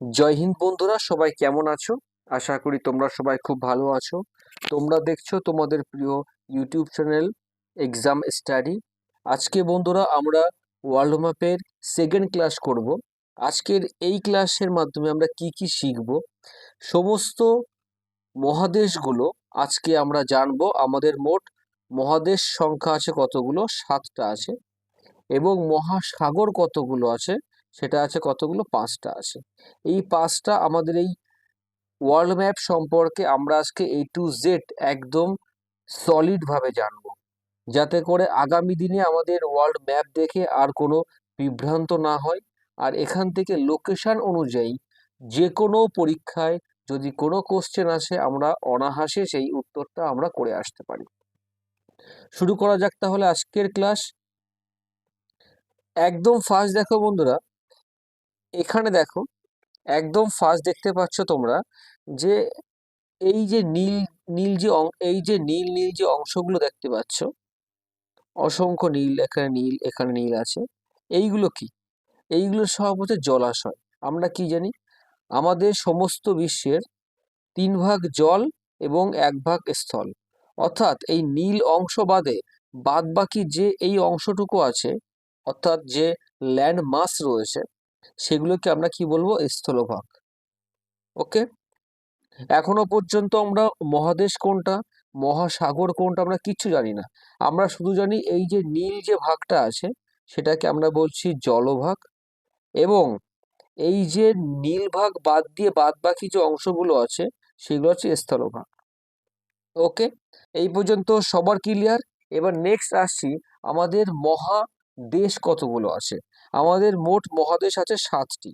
জয় হিন্দ বন্ধুরা, সবাই কেমন আছো? আশা করি তোমরা সবাই খুব ভালো আছো। তোমরা দেখছ তোমাদের প্রিয় ইউটিউব চ্যানেল এক্সাম স্টাডি আজকে বন্ধুরা আমরা ওয়ার্ল্ড ম্যাপের সেকেন্ড ক্লাস করব। আজকের এই ক্লাসের মাধ্যমে আমরা কি কি শিখব? সমস্ত মহাদেশগুলো আজকে আমরা জানব। আমাদের মোট মহাদেশ সংখ্যা আছে কতগুলো? সাতটা আছে। এবং মহাসাগর কতগুলো আছে? সেটা আছে কতগুলো? পাঁচটা আছে। এই পাঁচটা আমাদের এই ওয়ার্ল্ড ম্যাপ সম্পর্কে আমরা আজকে এ টু জেড একদম সলিডভাবে জানব। যাতে করে আগামী দিনে আমাদের ওয়ার্ল্ড ম্যাপ দেখে আর কোনো বিভ্রান্ত না হয়। আর এখান থেকে লোকেশন অনুযায়ী যে কোনো পরীক্ষায় যদি কোনো কোশ্চেন আসে, আমরা অনাহাসে সেই উত্তরটা আমরা করে আসতে পারি। শুরু করা যাক তাহলে আজকের ক্লাস একদম ফার্স্ট দেখো বন্ধুরা। এখানে দেখো, একদম ফার্স্ট দেখতে পাচ্ছ তোমরা যে এই যে নীল নীল যে এই যে নীল নীল যে অংশগুলো দেখতে পাচ্ছ, অসংখ্য নীল, এখানে নীল এখানে নীল আছে, এইগুলো কি? এইগুলো সব হচ্ছে জলাশয়। আমরা কি জানি? আমাদের সমস্ত বিশ্বের তিন ভাগ জল এবং এক ভাগ স্থল। অর্থাৎ এই নীল অংশ বাদে বাদ বাকি যে এই অংশটুকু আছে, অর্থাৎ যে ল্যান্ড মাস রয়েছে সেগুলোকে আমরা কি বলব? স্থলভাগ। ওকে? এখনও পর্যন্ত আমরা মহাদেশ কোনটা? মহাসাগর কোনটা? আমরা কিচ্ছু জানি না। আমরা শুধু জানি এই যে নীল যে ভাগটা আছে, সেটাকে আমরা বলছি জলভাগ এবং এই যে নীল ভাগ বাদ দিয়ে বাদ বাকি যে অংশগুলো আছে, সেগুলো হচ্ছে স্থলভাগ। ওকে? এই পর্যন্ত সবার ক্লিয়ার এবার নেক্সট আসছি, আমাদের মহাদেশ কতগুলো আছে? আমাদের মোট মহাদেশ আছে সাতটি।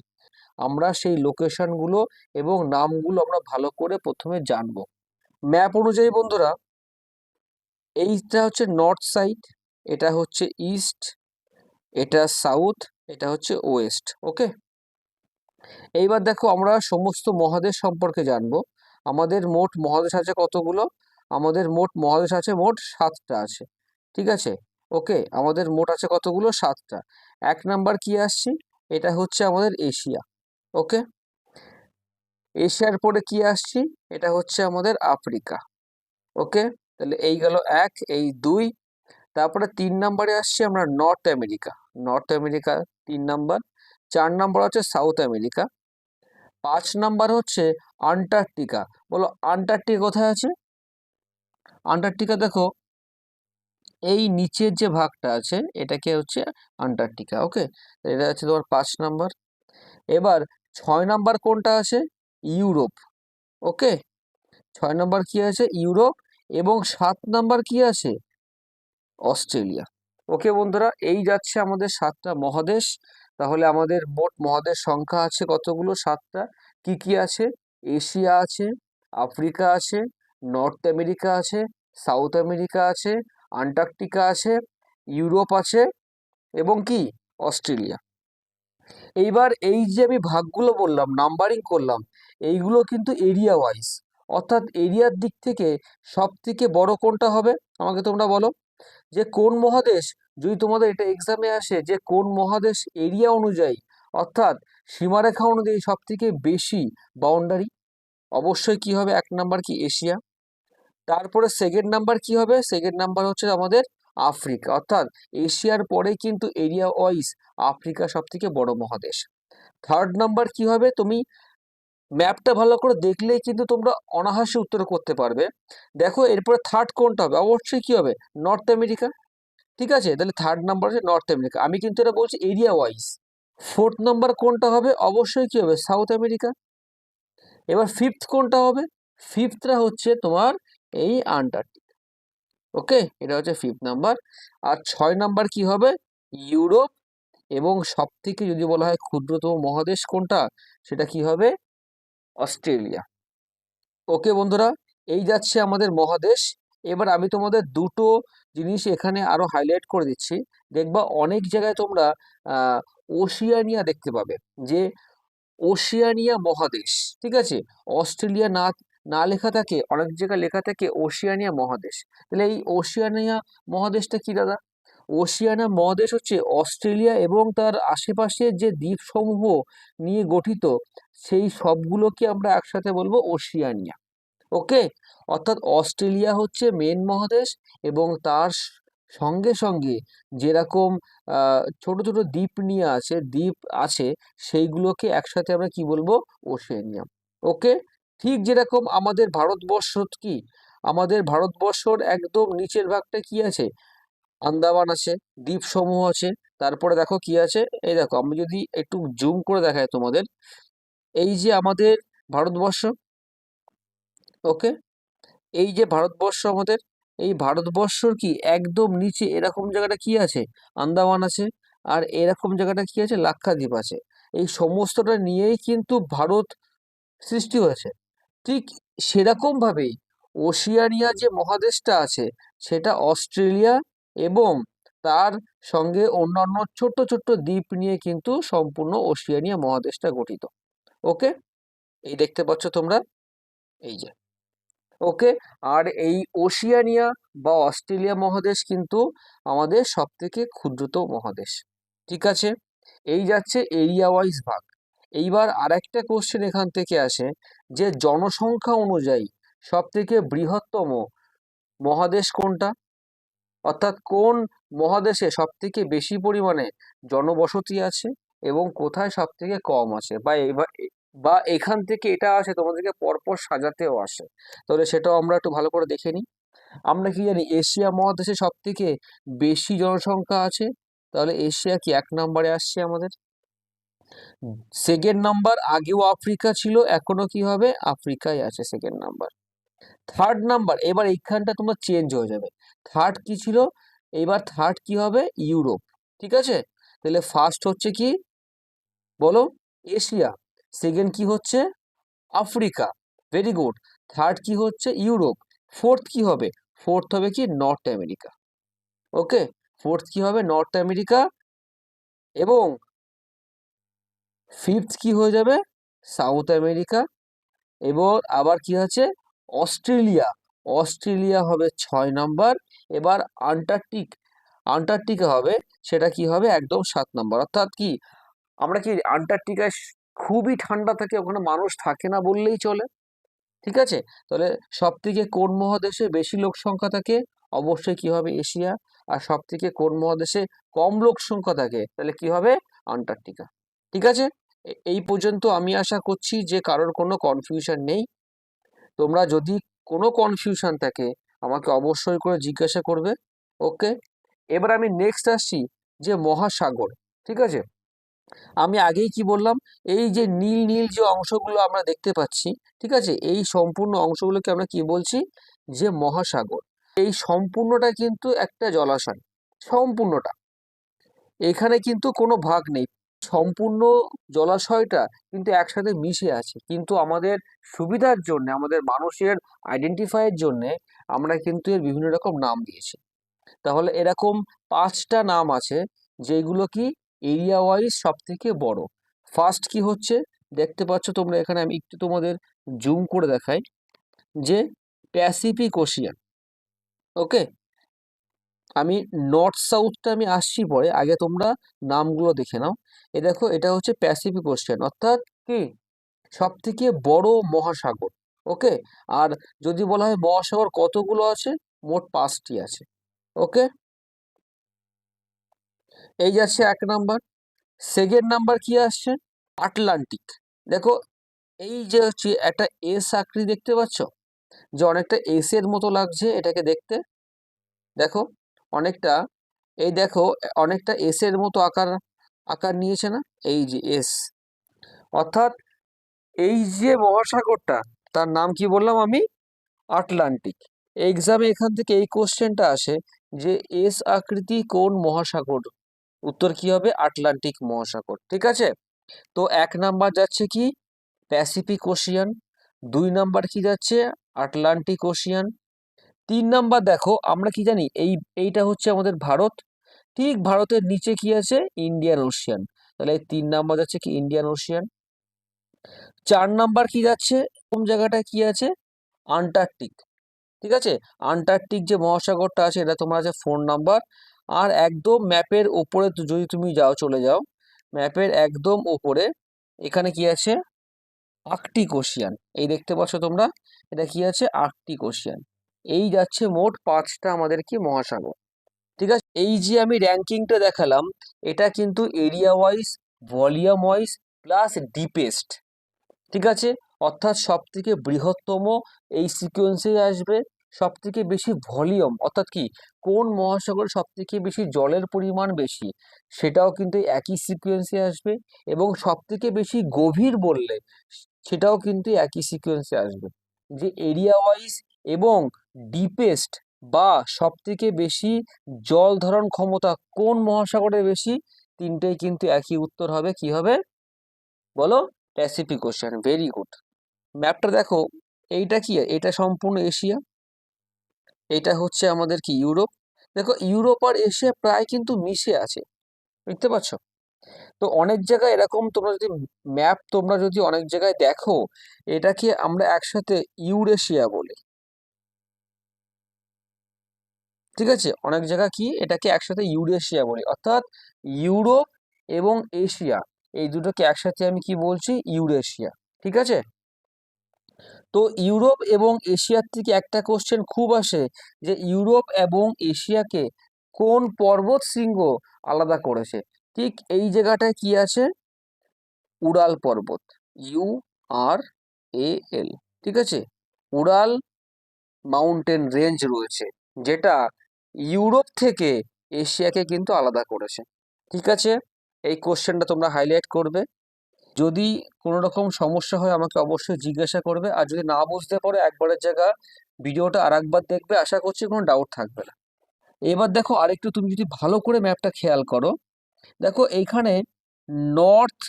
আমরা সেই লোকেশনগুলো এবং নামগুলো আমরা ভালো করে প্রথমে জানব। ম্যাপ অনুযায়ী বন্ধুরা, এইটা হচ্ছে নর্থ সাইড, এটা হচ্ছে ইস্ট, এটা সাউথ, এটা হচ্ছে ওয়েস্ট, ওকে? এইবার দেখো আমরা সমস্ত মহাদেশ সম্পর্কে জানব। আমাদের মোট মহাদেশ আছে কতগুলো? আমাদের মোট মহাদেশ আছে মোট সাতটা আছে। ঠিক আছে? ওকে? আমাদের মোট আছে কতগুলো? সাতটা। এক নাম্বার কি আসছি? এটা হচ্ছে আমাদের এশিয়া, ওকে? এশিয়ার পরে কি আসছি? এটা হচ্ছে আমাদের আফ্রিকা, ওকে? তাহলে এই গেল এক, এই দুই, তারপরে তিন নাম্বারে আসছি আমরা নর্থ আমেরিকা নর্থ আমেরিকা তিন নাম্বার, চার নাম্বার হচ্ছে সাউথ আমেরিকা, পাঁচ নাম্বার হচ্ছে আন্টার্কটিকা, বলো আন্টার্কটিকা কোথায় আছে? আন্টার্কটিকা দেখো এই নিচের যে ভাগটা আছে, এটাকে হচ্ছে আন্টার্কটিকা, ওকে? এটা আছে তোমার পাঁচ নাম্বার। এবার ছয় নাম্বার কোনটা আছে? Europe, okay? ছয় নাম্বার কি আছে? ইউরোপ এবং সাত নাম্বার কি আছে? অস্ট্রেলিয়া। ওকে বন্ধুরা, এই যাচ্ছে আমাদের সাতটা মহাদেশ। তাহলে আমাদের মোট মহাদেশ সংখ্যা আছে কতগুলো? সাতটা। কি কি আছে? এশিয়া আছে, আফ্রিকা আছে, নর্থ আমেরিকা আছে, সাউথ আমেরিকা আছে আন্টার্কটিকা আছে, ইউরোপ আছে এবং কি? অস্ট্রেলিয়া। এইবার এই যে আমি ভাগগুলো বললাম, নাম্বারিং করলাম, এইগুলো কিন্তু এরিয়া ওয়াইজ অর্থাৎ এরিয়ার দিক থেকে সব থেকে বড় কোনটা হবে? আমাকে তোমরা বলো। যে কোন মহাদেশ, যদি তোমাদের এটা এক্সামে আসে, যে কোন মহাদেশ এরিয়া অনুযায়ী, অর্থাৎ সীমারেখা অনুযায়ী সব থেকে বেশি বাউন্ডারি অবশ্যই কি হবে? এক নাম্বার কি? এশিয়া। তারপরে সেকেন্ড নাম্বার কি হবে? সেকেন্ড নাম্বার হচ্ছে আমাদের আফ্রিকা। অর্থাৎ এশিয়ার পরে কিন্তু এরিয়া ওয়াইজ আফ্রিকা সব থেকে বড় মহাদেশ। থার্ড নাম্বার কি হবে? তুমি ম্যাপটা ভালো করে দেখলেই কিন্তু তোমরা অনাহাসে উত্তর করতে পারবে। দেখো, এরপরে থার্ড কোনটা হবে? অবশ্যই কি হবে? নর্থ আমেরিকা ঠিক আছে? তাহলে থার্ড নাম্বার হচ্ছে নর্থ আমেরিকা আমি কিন্তু এটা বলছি এরিয়া ওয়াইজ ফোর্থ নাম্বার কোনটা হবে? অবশ্যই কি হবে? সাউথ আমেরিকা এবার ফিফথ কোনটা হবে? ফিফথটা হচ্ছে তোমার এই আন্টার্কটিকা। ওকে? এটা হচ্ছে ফিফথ নাম্বার আর ছয় নাম্বার কি হবে? ইউরোপ। এবং সব থেকে যদি বলা হয় ক্ষুদ্রতম মহাদেশ কোনটা? সেটা কি হবে? অস্ট্রেলিয়া। ওকে বন্ধুরা, এই যাচ্ছে আমাদের মহাদেশ। এবার আমি তোমাদের দুটো জিনিস এখানে আরও হাইলাইট করে দিচ্ছি। দেখবা অনেক জায়গায় তোমরা ওশিয়ানিয়া দেখতে পাবে। যে ওশিয়ানিয়া মহাদেশ, ঠিক আছে? অস্ট্রেলিয়া না না লেখা থাকে, অনেক জায়গায় লেখা থাকে ওশিয়ানিয়া মহাদেশ। তাহলে এই ওশিয়ানিয়া মহাদেশটা কি দাদা? ওশিয়ানা মহাদেশ হচ্ছে অস্ট্রেলিয়া এবং তার আশেপাশের যে দ্বীপসমূহ নিয়ে গঠিত, সেই সবগুলোকে আমরা একসাথে বলব ওশিয়ানিয়া। ওকে অর্থাৎ অস্ট্রেলিয়া হচ্ছে মেন মহাদেশ এবং তার সঙ্গে সঙ্গে যেরকম ছোট ছোট দ্বীপ নিয়ে আছে, দ্বীপ আছে, সেইগুলোকে একসাথে আমরা কি বলব? ওশেনিয়া ওকে ঠিক যেরকম আমাদের ভারতবর্ষ কি? আমাদের ভারতবর্ষর একদম নিচের ভাগটা কি আছে? আন্দামান আছে, দ্বীপসমূহ আছে, তারপরে দেখো কি আছে? এই দেখো, আমি যদি একটু জুম করে দেখাই তোমাদের। এই যে আমাদের ভারতবর্ষ ওকে এই যে ভারতবর্ষ আমাদের, এই ভারতবর্ষর কি একদম নিচে এরকম জায়গাটা কি আছে? আন্দামান আছে, আর এরকম জায়গাটা কি আছে? লাক্ষাদ্বীপ আছে। এই সমস্তটা নিয়েই কিন্তু ভারত সৃষ্টি হয়েছে। ঠিক সেরকম ভাবেই ওশিয়ানিয়া যে মহাদেশটা আছে, সেটা অস্ট্রেলিয়া এবং তার সঙ্গে অন্যান্য ছোট্ট ছোট্ট দ্বীপ নিয়ে কিন্তু সম্পূর্ণ ওশিয়ানিয়া মহাদেশটা গঠিত। ওকে? এই দেখতে পাচ্ছ তোমরা? এই যে। ওকে? আর এই ওশিয়ানিয়া বা অস্ট্রেলিয়া মহাদেশ কিন্তু আমাদের সব থেকে ক্ষুদ্রতম মহাদেশ। ঠিক আছে? এই যাচ্ছে এরিয়া ওয়াইজ ভাগ। এইবার আরেকটা কোশ্চেন এখান থেকে আসে, যে জনসংখ্যা অনুযায়ী সব থেকে বৃহত্তম মহাদেশ কোনটা? অর্থাৎ কোন মহাদেশে সব থেকে বেশি পরিমাণে জনবসতি আছে এবং কোথায় সব থেকে কম আছে? বা বা এখান থেকে এটা আসে, তোমাদেরকে পরপর সাজাতেও আসে। তাহলে সেটাও আমরা একটু ভালো করে দেখে নিই। আমরা কি জানি, এশিয়া মহাদেশে সব থেকে বেশি জনসংখ্যা আছে? তাহলে এশিয়া কি এক নম্বরে আসছে আমাদের? সেকেন্ড নাম্বার আগেও আফ্রিকা ছিল, এখনও কি হবে? আফ্রিকায় আছে সেকেন্ড নাম্বার থার্ড নাম্বার এবার এইখানটা তোমার চেঞ্জ হয়ে যাবে। থার্ড কি ছিল? এবার থার্ড কি হবে? ইউরোপ ঠিক আছে? তাহলে ফার্স্ট হচ্ছে কি? বলো এশিয়া সেকেন্ড কি হচ্ছে? আফ্রিকা ভেরি গুড থার্ড কি হচ্ছে? ইউরোপ ফোর্থ কি হবে? ফোর্থ হবে কি? নর্থ আমেরিকা ওকে ফোর্থ কি হবে? নর্থ আমেরিকা এবং ফিফথ কি হয়ে যাবে? সাউথ আমেরিকা এবং আবার কি আছে অস্ট্রেলিয়া অস্ট্রেলিয়া হবে ছয় নাম্বার এবার আন্টার্কটিক আন্টার্কটিকা হবে, সেটা কি হবে? একদম সাত নাম্বার অর্থাৎ কি? আমরা কি আন্টার্কটিকায় খুবই ঠান্ডা থাকে, ওখানে মানুষ থাকে না বললেই চলে, ঠিক আছে? তাহলে সব থেকে কোন মহাদেশে বেশি লোক সংখ্যা থাকে? অবশ্যই কি হবে এশিয়া, আর সব থেকে কোন মহাদেশে কম লোক সংখ্যা থাকে? তাহলে কি হবে? আন্টার্কটিকা ঠিক আছে? এই পর্যন্ত আমি আশা করছি যে কারোর কোনো কনফিউশন নেই। তোমরা যদি কোনো কনফিউশন থাকে, আমাকে অবশ্যই করে জিজ্ঞাসা করবে ওকে এবার আমি নেক্সট আসছি যে মহাসাগর, ঠিক আছে? আমি আগেই কি বললাম, এই যে নীল নীল যে অংশগুলো আমরা দেখতে পাচ্ছি, ঠিক আছে? এই সম্পূর্ণ অংশগুলোকে আমরা কি বলছি? যে মহাসাগর। এই সম্পূর্ণটা কিন্তু একটা জলাশয়, সম্পূর্ণটা। এখানে কিন্তু কোনো ভাগ নেই। সম্পূর্ণ জলাশয়টা কিন্তু একসাথে মিশে আছে। কিন্তু আমাদের সুবিধার জন্য, আমাদের মানুষের আইডেন্টিফাইয়ের জন্য আমরা কিন্তু এর বিভিন্ন রকম নাম দিয়েছি। তাহলে এরকম পাঁচটা নাম আছে, যেগুলো কি এরিয়া ওয়াইজ সব থেকে বড়। ফার্স্ট কি হচ্ছে? দেখতে পাচ্ছ তোমরা এখানে, আমি একটু তোমাদের জুম করে দেখাই। যে প্যাসিফিক ওশিয়ান ওকে আমি নর্থ সাউথটা আমি আসছি পরে, আগে তোমরা নামগুলো দেখে নাও। এ দেখো, এটা হচ্ছে প্যাসিফিক ওশিয়ান অর্থাৎ কি? সব থেকে বড় মহাসাগর, ওকে? আর যদি বলা হয় মহাসাগর কতগুলো আছে? মোট পাঁচটি আছে, ওকে? এই যাচ্ছে এক নাম্বার। সেকেন্ড নাম্বার কি আসছে? আটলান্টিক দেখো, এই যে হচ্ছে একটা এস আকৃতি দেখতে পাচ্ছ? যে অনেকটা এস এর মতো লাগছে এটাকে দেখতে। দেখো অনেকটা। এই দেখো, অনেকটা এস এর মতো আকার আকার নিয়েছে না? এই যে এস অর্থাৎ এই যে মহাসাগরটা, তার নাম কি বললাম আমি? আটলান্টিক। এক্সামে এখান থেকে এই কোশ্চেনটা আসে যে এস আকৃতি কোন মহাসাগর? উত্তর কি হবে? আটলান্টিক মহাসাগর। ঠিক আছে? তো এক নাম্বার যাচ্ছে কি? প্যাসিফিক ওশিয়ান দুই নাম্বার কি যাচ্ছে? আটলান্টিক ওশিয়ান তিন নাম্বার দেখো, আমরা কি জানি, এই, এইটা হচ্ছে আমাদের ভারত। ঠিক ভারতের নিচে কি আছে? ইন্ডিয়ান ওশিয়ান তাহলে এই তিন নাম্বার যাচ্ছে কি? ইন্ডিয়ান ওশিয়ান চার নাম্বার কি যাচ্ছে? কোন জায়গাটা কি আছে? আন্টার্কটিক ঠিক আছে? আন্টার্কটিক যে মহাসাগরটা আছে, এটা তোমার আছে ফোন নাম্বার। আর একদম ম্যাপের ওপরে যদি তুমি যাও, চলে যাও ম্যাপের একদম ওপরে এখানে কি আছে? আর্কটিক ওশিয়ান এই দেখতে পাচ্ছ তোমরা? এটা কি আছে? আর্কটিক ওশিয়ান এই যাচ্ছে মোট পাঁচটা আমাদের কি মহাসাগর। ঠিক আছে? এই যে আমি র্যাঙ্কিংটা দেখালাম, এটা কিন্তু area wise volume wise plus deepest ঠিক আছে? অর্থাৎ সব থেকে বৃহত্তম এই সিকোয়েন্সে আসবে সব থেকে বেশি ভলিউম অর্থাৎ কি? কোন মহাসাগরে সব থেকে বেশি জলের পরিমাণ বেশি? সেটাও কিন্তু একই সিকোয়েন্সে আসবে এবং সব থেকে বেশি গভীর বললে, সেটাও কিন্তু একই সিকোয়েন্সে আসবে। যে এরিয়া ওয়াইজ এবং ডিপেস্ট বা সব থেকে বেশি জল ধারণ ক্ষমতা কোন মহাসাগরে বেশি? তিনটেই কিন্তু একই উত্তর হবে। কি হবে? বলো? প্যাসিফিক ওশিয়ান ভেরি গুড ম্যাপটা দেখো এইটা কি? এটা সম্পূর্ণ এশিয়া। এটা হচ্ছে আমাদের কি? ইউরোপ। দেখো ইউরোপ আর এশিয়া প্রায় কিন্তু মিশে আছে। বুঝতে পারছ? তো অনেক জায়গায় এরকম তোমরা যদি ম্যাপ তোমরা যদি অনেক জায়গায় দেখো এটাকে আমরা একসাথে ইউরেশিয়া বলি। ঠিক আছে? অনেক জায়গা কি? এটাকে একসাথে ইউরেশিয়া বলি। অর্থাৎ ইউরোপ এবং এশিয়া, এই দুটোকে একসাথে আমি কি বলছি? ইউরেশিয়া। ঠিক আছে? তো ইউরোপ এবং এশিয়ার থেকে একটা কোশ্চেন খুব আসে যে ইউরোপ এবং এশিয়াকে কোন পর্বত শৃঙ্গ আলাদা করেছে? ঠিক এই জায়গাটায় কি আছে? উড়াল পর্বত। U R A L. ঠিক আছে? উড়াল মাউন্টেন রেঞ্জ রয়েছে, যেটা ইউরোপ থেকে এশিয়াকে কিন্তু আলাদা করেছে। ঠিক আছে? এই কোশ্চেনটা তোমরা হাইলাইট করবে। যদি কোনো রকম সমস্যা হয়, আমাকে অবশ্যই জিজ্ঞাসা করবে। আর যদি না বুঝতে পারো, একবারের জায়গা ভিডিওটা আর একবার দেখবে। আশা করছি কোনো ডাউট থাকবে না। এবার দেখো, আরেকটু তুমি যদি ভালো করে ম্যাপটা খেয়াল করো। দেখো, এইখানে নর্থ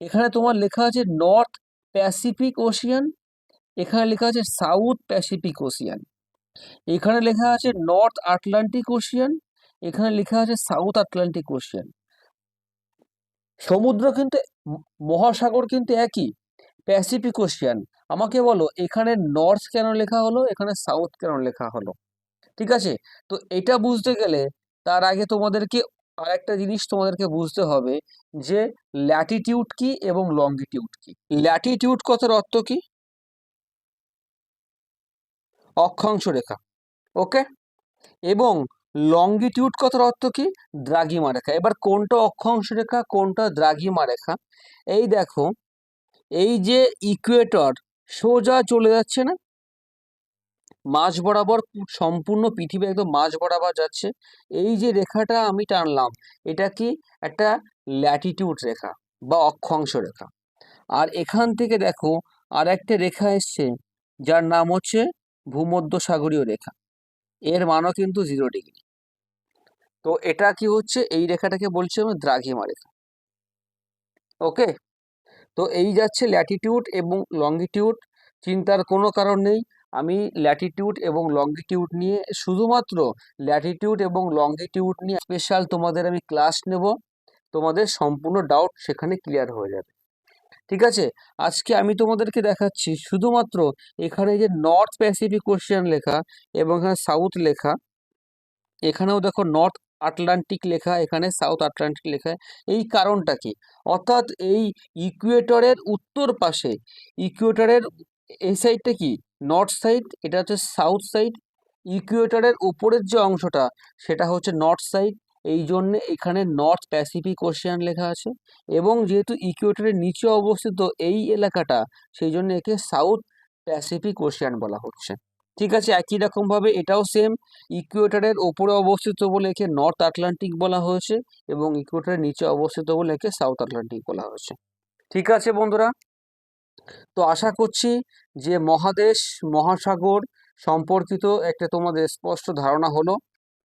এখানে তোমার লেখা আছে নর্থ প্যাসিফিক ওশিয়ান এখানে লেখা আছে সাউথ প্যাসিফিক ওশিয়ান এখানে লেখা আছে নর্থ আটলান্টিক ওশিয়ান এখানে লেখা আছে সাউথ আটলান্টিক ওশিয়ান সমুদ্র কিন্তু, মহাসাগর কিন্তু একই প্যাসিফিক ওশিয়ান আমাকে বলো, এখানে নর্থ কেন লেখা হলো, এখানে সাউথ কেন লেখা হলো? ঠিক আছে? তো এটা বুঝতে গেলে তার আগে তোমাদেরকে আরেকটা জিনিস তোমাদেরকে বুঝতে হবে, যে ল্যাটিটিউড কি এবং লঙ্গিটিউড কি। ল্যাটিটিউড কথার অর্থ কি? অক্ষাংশ রেখা ওকে এবং লঙ্গিটিউড কথার অর্থ কি? দ্রাঘিমা রেখা। এবার কোনটা অক্ষাংশ রেখা, কোনটা দ্রাঘিমা রেখা? এই দেখো, এই যে ইকুয়েটর সোজা চলে যাচ্ছে না? মাঝ বরাবর সম্পূর্ণ পৃথিবী একদম মাঝ বরাবর যাচ্ছে। এই যে রেখাটা আমি টানলাম, এটা কি একটা ল্যাটিটিউড রেখা বা অক্ষাংশ রেখা। আর এখান থেকে দেখো আর একটা রেখা এসছে, যার নাম হচ্ছে ভূমধ্য সাগরীয় রেখা। এর মানও কিন্তু জিরো ডিগ্রি তো এটা কি হচ্ছে? এই রেখাটাকে বলছি আমি দ্রাঘিমা রেখা। ওকে তো এই যাচ্ছে ল্যাটিটিউড এবং লঙ্গিটিউড চিন্তার কোনো কারণ নেই। আমি ল্যাটিটিউড এবং লঙ্গিটিউড নিয়ে শুধুমাত্র ল্যাটিটিউড এবং লঙ্গিটিউড নিয়ে স্পেশাল তোমাদের আমি ক্লাস নেব। তোমাদের সম্পূর্ণ ডাউট সেখানে ক্লিয়ার হয়ে যাবে। ঠিক আছে? আজকে আমি তোমাদেরকে দেখাচ্ছি শুধুমাত্র এখানে যে নর্থ প্যাসিফিক ওশিয়ান লেখা এবং এখানে সাউথ লেখা। এখানেও দেখো নর্থ আটলান্টিক লেখা, এখানে সাউথ আটলান্টিক লেখা। এই কারণটা কি? অর্থাৎ এই ইকুয়েটরের উত্তর পাশে ইকুয়েটরের এই সাইডটা কি? নর্থ সাইড এটা হচ্ছে সাউথ সাইড ইকুয়েটরের উপরের যে অংশটা, সেটা হচ্ছে নর্থ সাইড এই জন্যে এখানে নর্থ প্যাসিফিক ওশিয়ান লেখা আছে এবং যেহেতু ইকুয়েটরের নিচে অবস্থিত এই এলাকাটা সেই জন্য একে সাউথ প্যাসিফিক ওশিয়ান বলা হচ্ছে। ঠিক আছে, একই রকমভাবে এটাও সেম ইকুয়েটরের ওপরে অবস্থিত বলে একে নর্থ আটলান্টিক বলা হয়েছে এবং ইকুয়েটরের নিচে অবস্থিত বলে একে সাউথ আটলান্টিক বলা হয়েছে। ঠিক আছে বন্ধুরা? তো আশা করছি যে মহাদেশ, মহাসাগর সম্পর্কিত একটা তোমাদের স্পষ্ট ধারণা হলো।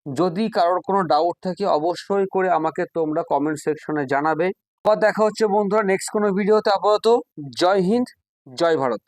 যদি কারোর কোনো ডাউট থাকে, অবশ্যই করে আমাকে তোমরা কমেন্ট সেকশনে জানাবে। বা দেখা হচ্ছে বন্ধুরা নেক্সট কোনো ভিডিওতে আপাতত জয় হিন্দ, জয় ভারত।